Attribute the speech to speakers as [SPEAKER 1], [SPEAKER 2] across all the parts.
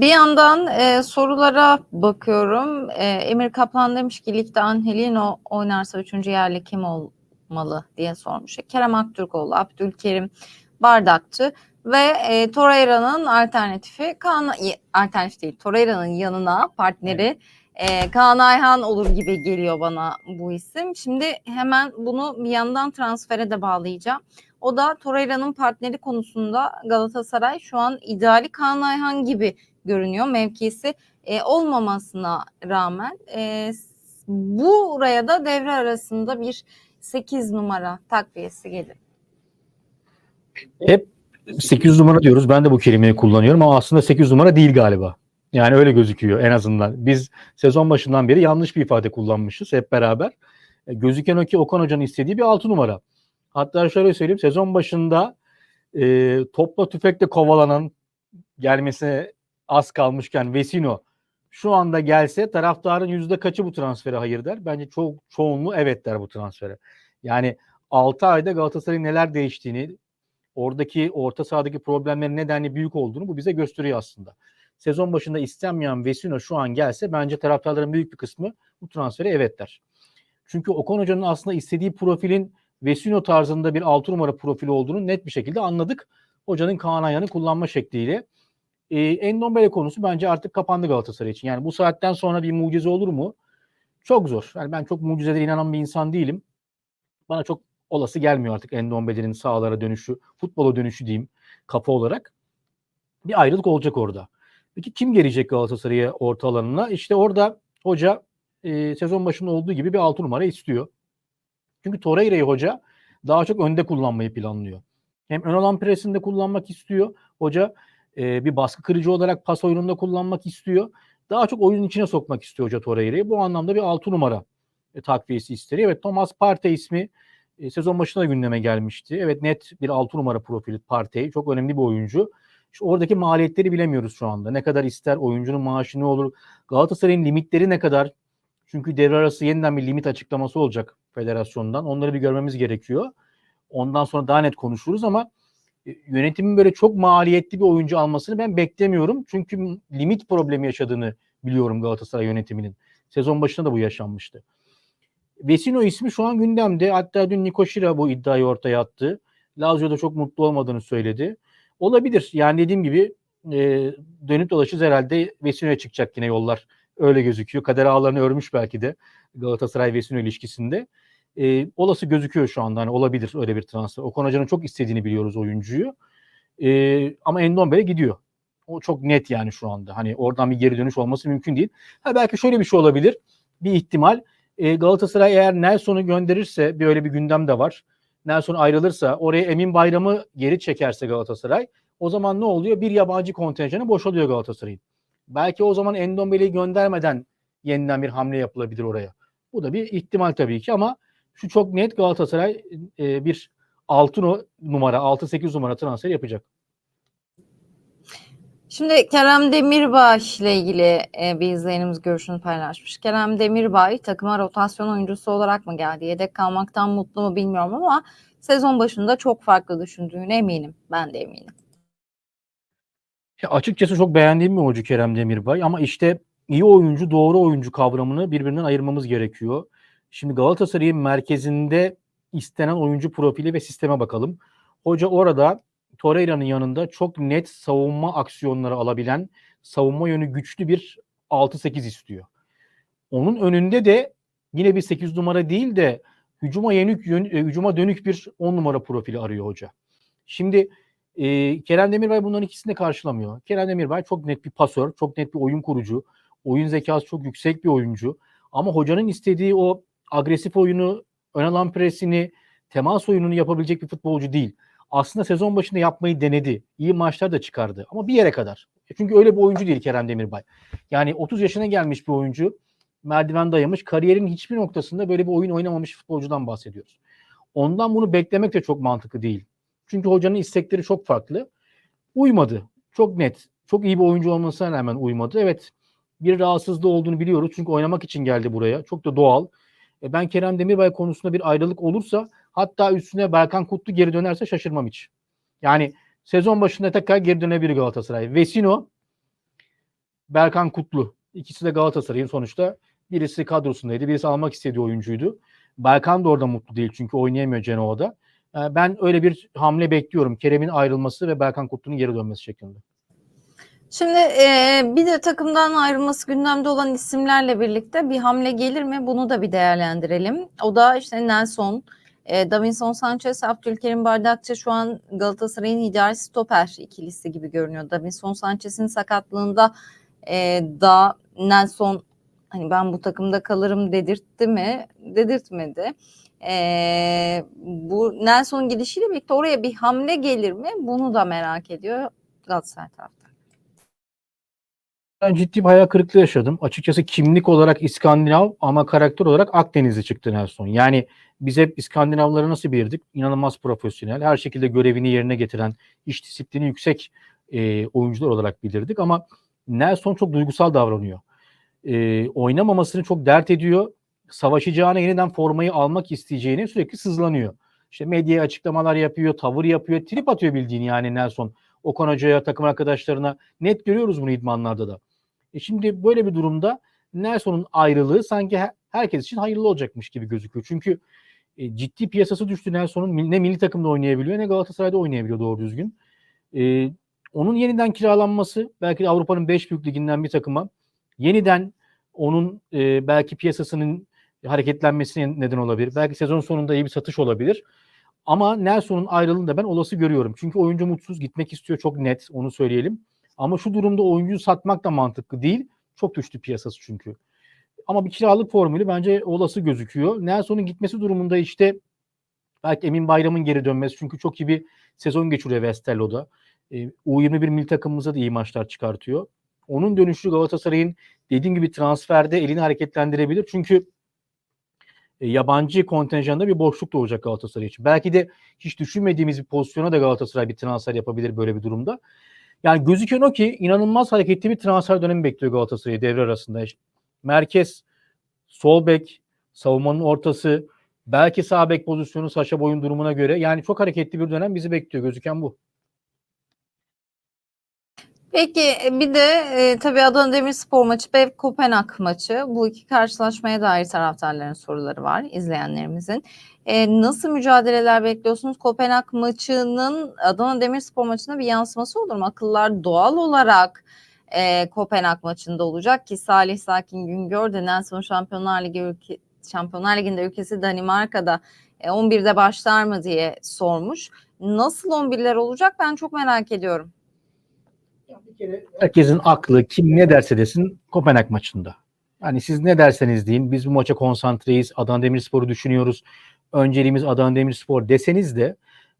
[SPEAKER 1] Bir yandan e, sorulara bakıyorum. E, Emir Kaplan demiş ki ligde Angelino oynarsa üçüncü yerli kim olmalı diye sormuş. Kerem Aktürkoğlu, Abdülkerim Bardakçı ve e, Torreira'nın alternatifi Kaan, alternatif değil Torreira'nın yanına partneri e, Kaan Ayhan olur gibi geliyor bana bu isim. Şimdi hemen bunu bir yandan transfere de bağlayacağım. O da Torreira'nın partneri konusunda Galatasaray şu an ideali Kaan Ayhan gibi görünüyor mevkisi e, olmamasına rağmen. E, buraya da devre arasında bir 8 numara takviyesi gelir.
[SPEAKER 2] Hep 8 numara diyoruz. Ben de bu kelimeyi kullanıyorum ama aslında 8 numara değil galiba. Yani öyle gözüküyor en azından. Biz sezon başından beri yanlış bir ifade kullanmışız hep beraber. E, gözüken o ki Okan Hoca'nın istediği bir 6 numara. Hatta şöyle söyleyeyim sezon başında e, topla tüfekle kovalanan gelmesine az kalmışken Vesino şu anda gelse taraftarın yüzde kaçı bu transfere hayır der? Bence çok çoğunluğu evet der bu transfere. Yani 6 ayda Galatasaray'ın neler değiştiğini, oradaki orta sahadaki problemlerin nedenli büyük olduğunu bu bize gösteriyor aslında. Sezon başında istenmeyen Vesino şu an gelse bence taraftarların büyük bir kısmı bu transfere evet der. Çünkü Okan Hoca'nın aslında istediği profilin Vesino tarzında bir 6 numara profili olduğunu net bir şekilde anladık. Hocanın Kaan Ayhan'ı kullanma şekliyle. E, Endombele konusu bence artık kapandı Galatasaray için. Yani bu saatten sonra bir mucize olur mu? Çok zor. Yani ben çok mucizelere inanan bir insan değilim. Bana çok olası gelmiyor artık Endombele'nin sahalara dönüşü, futbola dönüşü diyeyim kafa olarak. Bir ayrılık olacak orada. Peki kim gelecek Galatasaray'a orta alanına? İşte orada hoca e, sezon başında olduğu gibi bir 6 numara istiyor. Çünkü Torreira'yı hoca daha çok önde kullanmayı planlıyor. Hem ön alan presinde kullanmak istiyor. Hoca e, bir baskı kırıcı olarak pas oyununda kullanmak istiyor. Daha çok oyunun içine sokmak istiyor hoca Torreira'yı. Bu anlamda bir 6 numara e, takviyesi istiyor. Evet Thomas Partey ismi e, sezon başında gündeme gelmişti. Evet net bir 6 numara profili Partey. Çok önemli bir oyuncu. İşte oradaki maliyetleri bilemiyoruz şu anda. Ne kadar ister, oyuncunun maaşı ne olur, Galatasaray'ın limitleri ne kadar? Çünkü devre arası yeniden bir limit açıklaması olacak federasyondan. Onları bir görmemiz gerekiyor. Ondan sonra daha net konuşuruz ama yönetimin böyle çok maliyetli bir oyuncu almasını ben beklemiyorum. Çünkü limit problemi yaşadığını biliyorum Galatasaray yönetiminin. Sezon başında da bu yaşanmıştı. Vesino ismi şu an gündemde. Hatta dün Niko Şira bu iddiayı ortaya attı. Lazio'da çok mutlu olmadığını söyledi. Olabilir. Yani dediğim gibi e, dönüp dolaşız herhalde Vesino'ya çıkacak yine yollar. Öyle gözüküyor. Kader ağlarını örmüş belki de Galatasaray Vesino ilişkisinde. E, olası gözüküyor şu anda. Hani olabilir öyle bir transfer. Okan Hoca'nın çok istediğini biliyoruz oyuncuyu. E, ama Endombele gidiyor. O çok net yani şu anda. Hani oradan bir geri dönüş olması mümkün değil. Ha belki şöyle bir şey olabilir. Bir ihtimal e, Galatasaray eğer Nelson'u gönderirse bir öyle bir gündem de var. Nelson ayrılırsa oraya Emin Bayram'ı geri çekerse Galatasaray o zaman ne oluyor? Bir yabancı kontenjanı boşalıyor Galatasaray'ın. Belki o zaman Endombele'yi göndermeden yeniden bir hamle yapılabilir oraya. Bu da bir ihtimal tabii ki ama şu çok net Galatasaray e, bir 6 numara, 6-8 numara transfer yapacak.
[SPEAKER 1] Şimdi Kerem Demirbay ile ilgili e, bir izleyenimiz görüşünü paylaşmış. Kerem Demirbay takıma rotasyon oyuncusu olarak mı geldi? Yedek kalmaktan mutlu mu bilmiyorum ama sezon başında çok farklı düşündüğüne eminim. Ben de eminim.
[SPEAKER 2] Ya açıkçası çok beğendiğim bir oyuncu Kerem Demirbay ama işte iyi oyuncu doğru oyuncu kavramını birbirinden ayırmamız gerekiyor. Şimdi Galatasaray'ın merkezinde istenen oyuncu profili ve sisteme bakalım. Hoca orada Torreira'nın yanında çok net savunma aksiyonları alabilen, savunma yönü güçlü bir 6-8 istiyor. Onun önünde de yine bir 8 numara değil de hücuma yönük yön, hücuma dönük bir 10 numara profili arıyor hoca. Şimdi e, Kerem Demirbay bunların ikisini de karşılamıyor. Kerem Demirbay çok net bir pasör, çok net bir oyun kurucu. Oyun zekası çok yüksek bir oyuncu. Ama hocanın istediği o agresif oyunu, ön alan presini, temas oyununu yapabilecek bir futbolcu değil. Aslında sezon başında yapmayı denedi. İyi maçlar da çıkardı ama bir yere kadar. Çünkü öyle bir oyuncu değil Kerem Demirbay. Yani 30 yaşına gelmiş bir oyuncu. Merdiven dayamış. Kariyerin hiçbir noktasında böyle bir oyun oynamamış futbolcudan bahsediyoruz. Ondan bunu beklemek de çok mantıklı değil. Çünkü hocanın istekleri çok farklı. Uymadı. Çok net. Çok iyi bir oyuncu olmasına rağmen uymadı. Evet bir rahatsızlığı olduğunu biliyoruz. Çünkü oynamak için geldi buraya. Çok da doğal. E ben Kerem Demirbay konusunda bir ayrılık olursa hatta üstüne Berkan Kutlu geri dönerse şaşırmam hiç. Yani sezon başında tekrar geri dönebilir Galatasaray. Vesino Berkan Kutlu. İkisi de Galatasaray'ın sonuçta birisi kadrosundaydı, birisi almak istediği oyuncuydu. Berkan da orada mutlu değil çünkü oynayamıyor Genoa'da. Ee, Ben öyle bir hamle bekliyorum. Kerem'in ayrılması ve Berkan Kutlu'nun geri dönmesi şeklinde.
[SPEAKER 1] Şimdi e, bir de takımdan ayrılması gündemde olan isimlerle birlikte bir hamle gelir mi? Bunu da bir değerlendirelim. O da işte Nelson, e, Davinson Sanchez, Abdülkerim Bardakçı şu an Galatasaray'ın ideal stoper ikilisi gibi görünüyor. Davinson Sanchez'in sakatlığında e, da Nelson hani ben bu takımda kalırım dedirtti mi? Dedirtmedi. E, bu Nelson gidişiyle birlikte oraya bir hamle gelir mi? Bunu da merak ediyor Galatasaray taraftarı.
[SPEAKER 2] Ben ciddi bir hayal kırıklığı yaşadım. Açıkçası kimlik olarak İskandinav ama karakter olarak Akdenizli çıktı Nelson. Yani biz hep İskandinavları nasıl bilirdik? İnanılmaz profesyonel, her şekilde görevini yerine getiren, iş disiplini yüksek e, oyuncular olarak bilirdik. Ama Nelson çok duygusal davranıyor. E, oynamamasını çok dert ediyor. Savaşacağına yeniden formayı almak isteyeceğini sürekli sızlanıyor. İşte medyaya açıklamalar yapıyor, tavır yapıyor, trip atıyor bildiğini yani Nelson. Okan Hoca'ya, takım arkadaşlarına net görüyoruz bunu idmanlarda da. E şimdi böyle bir durumda Nelson'un ayrılığı sanki he- herkes için hayırlı olacakmış gibi gözüküyor. Çünkü e, ciddi piyasası düştü Nelson'un. Ne milli takımda oynayabiliyor ne Galatasaray'da oynayabiliyor doğru düzgün. E, onun yeniden kiralanması belki Avrupa'nın 5 büyük liginden bir takıma yeniden onun e, belki piyasasının hareketlenmesine neden olabilir. Belki sezon sonunda iyi bir satış olabilir. Ama Nelson'un ayrılığını da ben olası görüyorum. Çünkü oyuncu mutsuz gitmek istiyor çok net onu söyleyelim. Ama şu durumda oyuncuyu satmak da mantıklı değil. Çok düştü piyasası çünkü. Ama bir kiralık formülü bence olası gözüküyor. Nelson'un gitmesi durumunda işte belki Emin Bayram'ın geri dönmesi çünkü çok iyi bir sezon geçiriyor Westerlo'da. E, U21 milli takımımıza da iyi maçlar çıkartıyor. Onun dönüşü Galatasaray'ın dediğim gibi transferde elini hareketlendirebilir. Çünkü e, yabancı kontenjanda bir boşluk doğacak Galatasaray için. Belki de hiç düşünmediğimiz bir pozisyona da Galatasaray bir transfer yapabilir böyle bir durumda. Yani gözüken o ki inanılmaz hareketli bir transfer dönemi bekliyor Galatasaray'ı devre arasında. Merkez, sol bek, savunmanın ortası, belki sağ bek pozisyonu Saşa Boy'un durumuna göre. Yani çok hareketli bir dönem bizi bekliyor. Gözüken bu.
[SPEAKER 1] Peki e, bir de e, tabii Adana Demirspor maçı ve Kopenhag maçı. Bu iki karşılaşmaya dair taraftarların soruları var izleyenlerimizin. E, nasıl mücadeleler bekliyorsunuz? Kopenhag maçının Adana Demirspor maçına bir yansıması olur mu? Akıllar doğal olarak e, Kopenhag maçında olacak ki Salih Sakin Güngör de Nelson Şampiyonlar Ligi ülke, Şampiyonlar Ligi'nde ülkesi Danimarka'da e, 11'de başlar mı diye sormuş. Nasıl 11'ler olacak ben çok merak ediyorum.
[SPEAKER 2] Herkesin aklı kim ne derse desin Kopenhag maçında. Yani siz ne derseniz deyin biz bu maça konsantreyiz. Adana Demirspor'u düşünüyoruz. Önceliğimiz Adana Demirspor deseniz de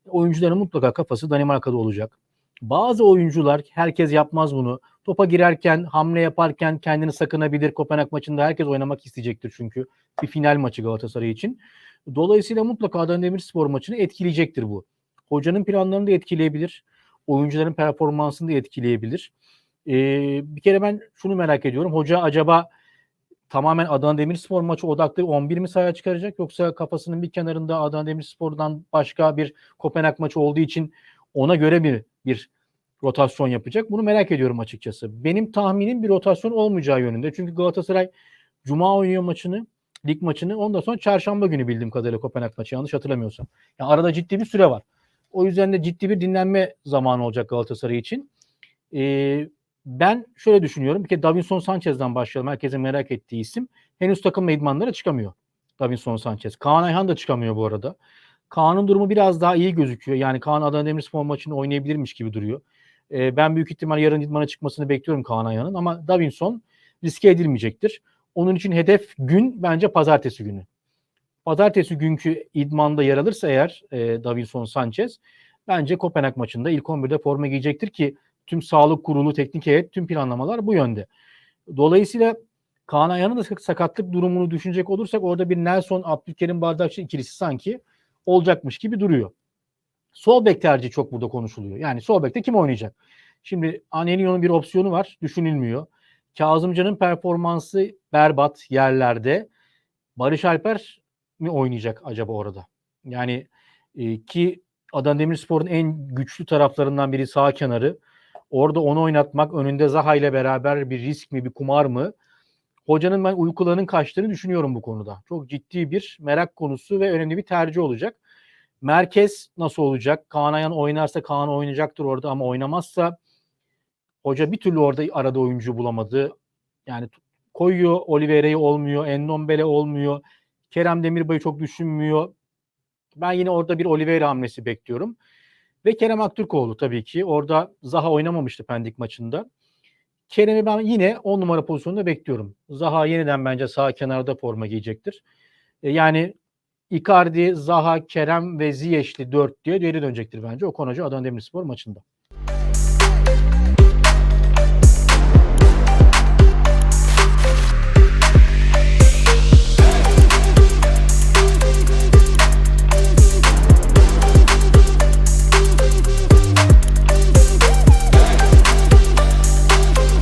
[SPEAKER 2] oyuncuların mutlaka kafası Danimarka'da olacak. Bazı oyuncular herkes yapmaz bunu. Topa girerken, hamle yaparken kendini sakınabilir. Kopenhag maçında herkes oynamak isteyecektir çünkü. Bir final maçı Galatasaray için. Dolayısıyla mutlaka Adana Demirspor maçını etkileyecektir bu. Hocanın planlarını da etkileyebilir. Oyuncuların performansını da etkileyebilir. Ee, bir kere ben şunu merak ediyorum. Hoca acaba tamamen Adana Demirspor maçı odaklı 11 mi sahaya çıkaracak yoksa kafasının bir kenarında Adana Demirspor'dan başka bir Kopenhag maçı olduğu için ona göre bir bir rotasyon yapacak. Bunu merak ediyorum açıkçası. Benim tahminim bir rotasyon olmayacağı yönünde. Çünkü Galatasaray Cuma oynuyor maçını, lig maçını. Ondan sonra çarşamba günü bildiğim kadarıyla Kopenhag maçı yanlış hatırlamıyorsam. Yani arada ciddi bir süre var. O yüzden de ciddi bir dinlenme zamanı olacak Galatasaray için. Ee, ben şöyle düşünüyorum. Bir kere Davinson Sanchez'den başlayalım. Herkesin merak ettiği isim. Henüz takım idmanlara çıkamıyor. Davinson Sanchez. Kaan Ayhan da çıkamıyor bu arada. Kaan'ın durumu biraz daha iyi gözüküyor. Yani Kaan Adana Demirspor maçını oynayabilirmiş gibi duruyor. Ee, ben büyük ihtimal yarın idmana çıkmasını bekliyorum Kaan Ayhan'ın ama Davinson riske edilmeyecektir. Onun için hedef gün bence pazartesi günü. Pazartesi günkü idmanda yer alırsa eğer e, Davinson Sanchez bence Kopenhag maçında ilk 11'de forma giyecektir ki tüm sağlık kurulu, teknik heyet, tüm planlamalar bu yönde. Dolayısıyla Kaan Ayhan'ın da sakatlık durumunu düşünecek olursak orada bir Nelson, Abdülkerim Bardakçı ikilisi sanki olacakmış gibi duruyor. Sol bek tercihi çok burada konuşuluyor. Yani sol bekte kim oynayacak? Şimdi Anelio'nun bir opsiyonu var. Düşünülmüyor. Kazımcan'ın performansı berbat yerlerde. Barış Alper mi oynayacak acaba orada? Yani e, ki Adana Demirspor'un en güçlü taraflarından biri sağ kenarı. Orada onu oynatmak önünde Zaha ile beraber bir risk mi, bir kumar mı? Hocanın ben uykularının kaçtığını düşünüyorum bu konuda. Çok ciddi bir merak konusu ve önemli bir tercih olacak. Merkez nasıl olacak? Kaan Ayhan oynarsa Kaan oynayacaktır orada ama oynamazsa hoca bir türlü orada arada oyuncu bulamadı. Yani koyuyor Oliveira'yı olmuyor, Endombele olmuyor. Kerem Demirbay'ı çok düşünmüyor. Ben yine orada bir Oliveira hamlesi bekliyorum. Ve Kerem Aktürkoğlu tabii ki. Orada Zaha oynamamıştı Pendik maçında. Kerem'i ben yine 10 numara pozisyonunda bekliyorum. Zaha yeniden bence sağ kenarda forma giyecektir. E, Yani Icardi, Zaha, Kerem ve Ziyech'li 4 diye geri dönecektir bence Okan Hoca Adana Demirspor maçında.